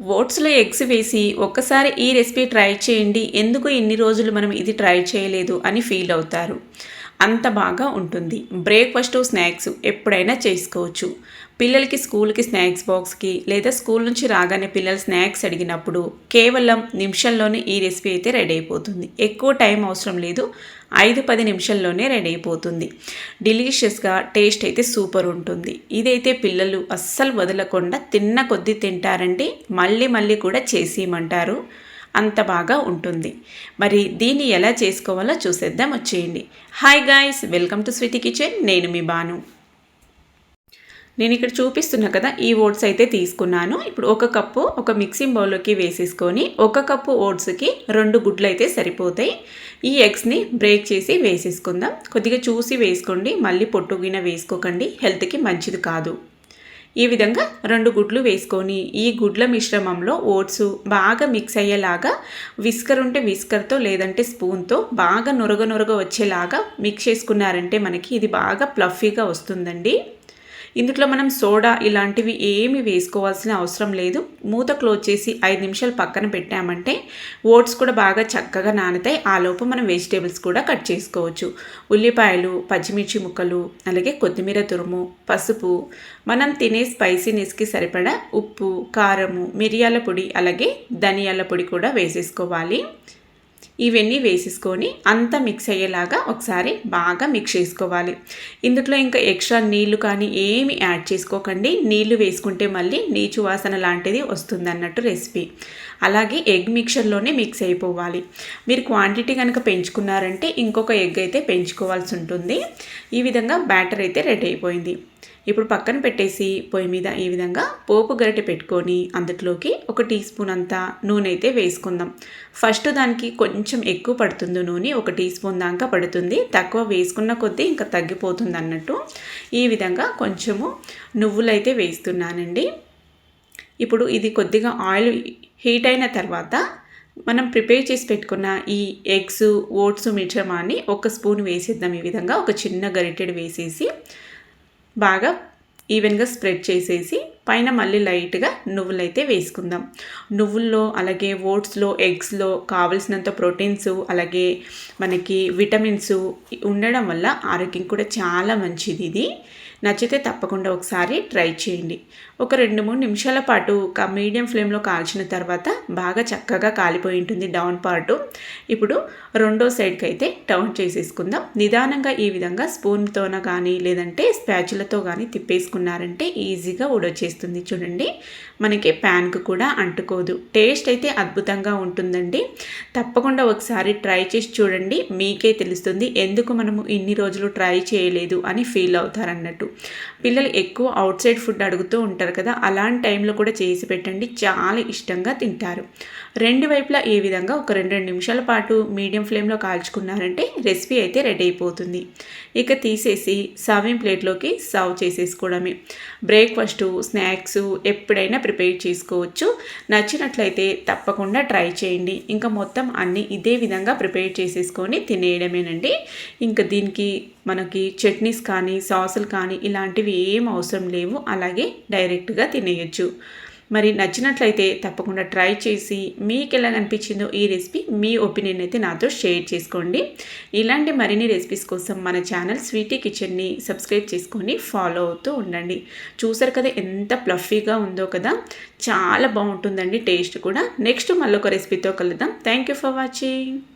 ఓట్స్లో eggs వేసి ఒక్కసారి ఈ రెసిపీ ట్రై చేయండి. ఎందుకు ఇన్ని రోజులు మనం ఇది ట్రై చేయలేదు అని ఫీల్ అవుతారు. అంత బాగా ఉంటుంది. బ్రేక్ఫాస్ట్ స్నాక్స్ ఎప్పుడైనా చేసుకోవచ్చు. పిల్లలకి స్కూల్కి స్నాక్స్ బాక్స్కి లేదా స్కూల్ నుంచి రాగానే పిల్లలు స్నాక్స్ అడిగినప్పుడు కేవలం నిమిషంలోనే ఈ రెసిపీ అయితే రెడీ అయిపోతుంది. ఎక్కువ టైం అవసరం లేదు. ఐదు పది నిమిషాల్లోనే రెడీ అయిపోతుంది. డెలిషియస్గా టేస్ట్ అయితే సూపర్ ఉంటుంది. ఇదైతే పిల్లలు అస్సలు వదలకుండా తిన్న కొద్దీ తింటారండి. మళ్ళీ మళ్ళీ కూడా చేసేయమంటారు. అంత బాగా ఉంటుంది. మరి దీన్ని ఎలా చేసుకోవాలో చూసేద్దాం. వచ్చేయండి. Hi guys welcome to sweety kitchen నేను మీ బాను. నేను ఇక్కడ చూపిస్తున్నా కదా ఈ ఓట్స్ అయితే తీసుకున్నాను. ఇప్పుడు ఒక కప్పు ఒక మిక్సింగ్ బౌల్లోకి వేసేసుకొని ఒక కప్పు ఓట్స్కి రెండు గుడ్లు అయితే సరిపోతాయి. ఈ ఎగ్స్ని బ్రేక్ చేసి వేసేసుకుందాం. కొద్దిగా చూసి వేసుకోండి. మళ్ళీ పొట్టుగిన వేసుకోకండి. హెల్త్కి మంచిది కాదు. ఈ విధంగా రెండు గుడ్లు వేసుకొని ఈ గుడ్ల మిశ్రమంలో ఓట్స్ బాగా మిక్స్ అయ్యేలాగా విస్కర్ ఉంటే విస్కర్తో లేదంటే స్పూన్తో బాగా నొరగ నొరగ వచ్చేలాగా మిక్స్ చేసుకున్నారంటే మనకి ఇది బాగా ప్లఫీగా వస్తుందండి. ఇందులో మనం సోడా ఇలాంటివి ఏమి వేసుకోవాల్సిన అవసరం లేదు. మూత క్లోజ్ చేసి ఐదు నిమిషాలు పక్కన పెట్టామంటే ఓట్స్ కూడా బాగా చక్కగా నానుతాయి. ఆలోపు మనం వెజిటేబుల్స్ కూడా కట్ చేసుకోవచ్చు. ఉల్లిపాయలు పచ్చిమిర్చి ముక్కలు అలాగే కొత్తిమీర తురుము పసుపు. మనం తినే స్పైసీనెస్కి సరిపడా ఉప్పు కారము మిరియాల పొడి అలాగే ధనియాల పొడి కూడా వేసేసుకోవాలి. ఇవన్నీ వేసేసుకొని అంతా మిక్స్ అయ్యేలాగా ఒకసారి బాగా మిక్స్ చేసుకోవాలి. ఇందులో ఇంకా ఎక్స్ట్రా నీళ్ళు కానీ ఏమి యాడ్ చేసుకోకండి. నీళ్ళు వేసుకుంటే మళ్ళీ నీచు వాసన లాంటిది వస్తుంది అన్నట్టు రెసిపీ అలాగే ఎగ్ మిక్చర్లోనే మిక్స్ అయిపోవాలి. మీరు క్వాంటిటీ కనుక పెంచుకున్నారంటే ఇంకొక ఎగ్ అయితే పెంచుకోవాల్సి ఉంటుంది. ఈ విధంగా బ్యాటర్ అయితే రెడీ అయిపోయింది. ఇప్పుడు పక్కన పెట్టేసి పొయ్యి మీద ఈ విధంగా పోపు గరిటె పెట్టుకొని అందులోకి ఒక టీ స్పూన్ అంతా నూనె అయితే వేసుకుందాం. ఫస్ట్ దానికి కొంచెం ఎక్కువ పడుతుంది నూనె ఒక టీ స్పూన్ దాకా పడుతుంది. తక్కువ వేసుకున్న కొద్దీ ఇంకా తగ్గిపోతుంది అన్నట్టు ఈ విధంగా కొంచెము నువ్వులు అయితే వేస్తున్నానండి. ఇప్పుడు ఇది కొద్దిగా ఆయిల్ హీట్ అయిన తర్వాత మనం ప్రిపేర్ చేసి పెట్టుకున్న ఈ ఎగ్స్ ఓట్స్ మిశ్రమాన్ని ఒక స్పూన్ వేసేద్దాం. ఈ విధంగా ఒక చిన్న గరిటెడు వేసేసి బాగా ఈవెన్గా స్ప్రెడ్ చేసేసి పైన మళ్ళీ లైట్గా నువ్వులు అయితే వేసుకుందాం. నువ్వుల్లో అలాగే ఓట్స్లో ఎగ్స్లో కావలసినంత ప్రోటీన్స్ అలాగే మనకి విటమిన్స్ ఉండడం వల్ల ఆరోగ్యం కూడా చాలా మంచిది ఇది. నచ్చితే తప్పకుండా ఒకసారి ట్రై చేయండి. ఒక రెండు మూడు నిమిషాల పాటు మీడియం ఫ్లేమ్లో కాల్చిన తర్వాత బాగా చక్కగా కాలిపోయి ఉంటుంది డౌన్ పార్టు. ఇప్పుడు రెండో సైడ్కి అయితే టౌన్ చేసేసుకుందాం. నిదానంగా ఈ విధంగా స్పూన్తోన కానీ లేదంటే స్పాచులతో కానీ తిప్పేసుకున్నారంటే ఈజీగా ఉడొచ్చేస్తుంది చూడండి. మనకి ప్యాన్కు కూడా అంటుకోదు. టేస్ట్ అయితే అద్భుతంగా ఉంటుందండి. తప్పకుండా ఒకసారి ట్రై చేసి చూడండి. మీకే తెలుస్తుంది ఎందుకు మనము ఇన్ని రోజులు ట్రై చేయలేదు అని ఫీల్ అవుతారన్నట్టు. పిల్లలు ఎక్కువ అవుట్ సైడ్ ఫుడ్ అడుగుతూ ఉంటారు కదా అలాంటి టైంలో కూడా చేసి పెట్టండి చాలా ఇష్టంగా తింటారు. రెండు వైపులా ఏ విధంగా ఒక రెండు రెండు నిమిషాల పాటు మీడియం ఫ్లేమ్లో కాల్చుకున్నారంటే రెసిపీ అయితే రెడీ అయిపోతుంది. ఇక తీసేసి సర్వింగ్ ప్లేట్లోకి సర్వ్ చేసేసుకోవడమే. బ్రేక్ఫాస్ట్ స్నాక్స్ ఎప్పుడైనా ప్రిపేర్ చేసుకోవచ్చు. నచ్చినట్లయితే తప్పకుండా ట్రై చేయండి. ఇంకా మొత్తం అన్నీ ఇదే విధంగా ప్రిపేర్ చేసేసుకొని తినేయడమేనండి. ఇంకా దీనికి మనకి చట్నీస్ కానీ సాసులు కానీ ఇలాంటివి ఏం అవసరం లేవు. అలాగే డైరెక్ట్గా తినేయచ్చు. మరి నచ్చినట్లయితే తప్పకుండా ట్రై చేసి మీకు ఎలా అనిపించిందో ఈ రెసిపీ మీ ఒపీనియన్ అయితే నాతో షేర్ చేసుకోండి. ఇలాంటి మరిన్ని రెసిపీస్ కోసం మన ఛానల్ స్వీటీ కిచెన్ని సబ్స్క్రైబ్ చేసుకొని ఫాలో అవుతూ ఉండండి. చూసారు కదా ఎంత ప్లఫీగా ఉందో కదా? చాలా బాగుంటుందండి టేస్ట్ కూడా. నెక్స్ట్ మళ్ళీ ఒక రెసిపీతో కలుద్దాం. Thank you for watching.